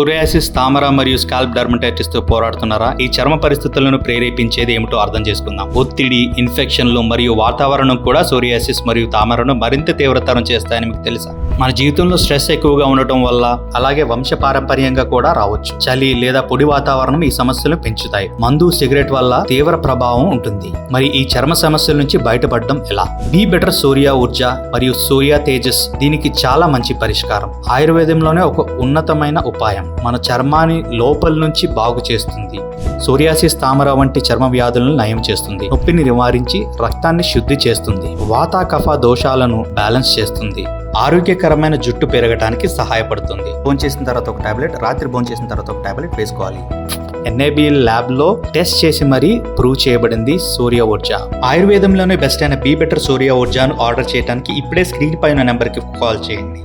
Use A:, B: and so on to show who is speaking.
A: Psoriasis తామర మరియు scalp డర్మటైటిస్తో పోరాడుతున్నారా? ఈ చర్మ పరిస్థితులను ప్రేరేపించేది ఏమిటో అర్థం చేసుకుందాం. ఒత్తిడి ఇన్ఫెక్షన్లు మరియు వాతావరణం కూడా సోరియాసిస్ మరియు తామరను మరింత తీవ్రతరం చేస్తాయని మీకు తెలుసా? మన జీవితంలో స్ట్రెస్ ఎక్కువగా ఉండటం వల్ల అలాగే వంశ పారంపర్యంగా కూడా రావచ్చు. చలి లేదా పొడి వాతావరణం ఈ సమస్యలు పెంచుతాయి. మందు సిగరెట్ వల్ల తీవ్ర ప్రభావం ఉంటుంది. మరి ఈ చర్మ సమస్యల నుంచి బయటపడడం ఎలా? బీ బెటర్ సూర్య ఊర్జ మరియు సూర్య తేజస్ దీనికి చాలా మంచి పరిష్కారం. ఆయుర్వేదంలోనే ఒక ఉన్నతమైన ఉపాయం మన చర్మాన్ని లోపల నుంచి బాగు చేస్తుంది. సూర్యాసిస్ తామర వంటి చర్మ వ్యాధులను నయం చేస్తుంది. నొప్పిని నివారించి రక్తాన్ని శుద్ధి చేస్తుంది. వాత కఫ దోషాలను బ్యాలెన్స్ చేస్తుంది. ఆరోగ్యకర ఆరోగ్యకరమైన జుట్టు పెరగడానికి సహాయపడుతుంది. భోంచేసిన చేసిన తర్వాత ఒక టాబ్లెట్ రాత్రి భోంచేసిన చేసిన తర్వాత ఒక టాబ్లెట్ వేసుకోవాలి. ఎన్ఏబిఎల్ ల్యాబ్లో టెస్ట్ చేసి మరీ ప్రూవ్ చేయబడింది సూర్య ఊర్జా. ఆయుర్వేదంలోనే బెస్ట్ అయిన బీ బెటర్ సూర్య ఊర్జాను ఆర్డర్ చేయడానికి ఇప్పుడే స్క్రీన్ పైన నెంబర్కి కాల్ చేయండి.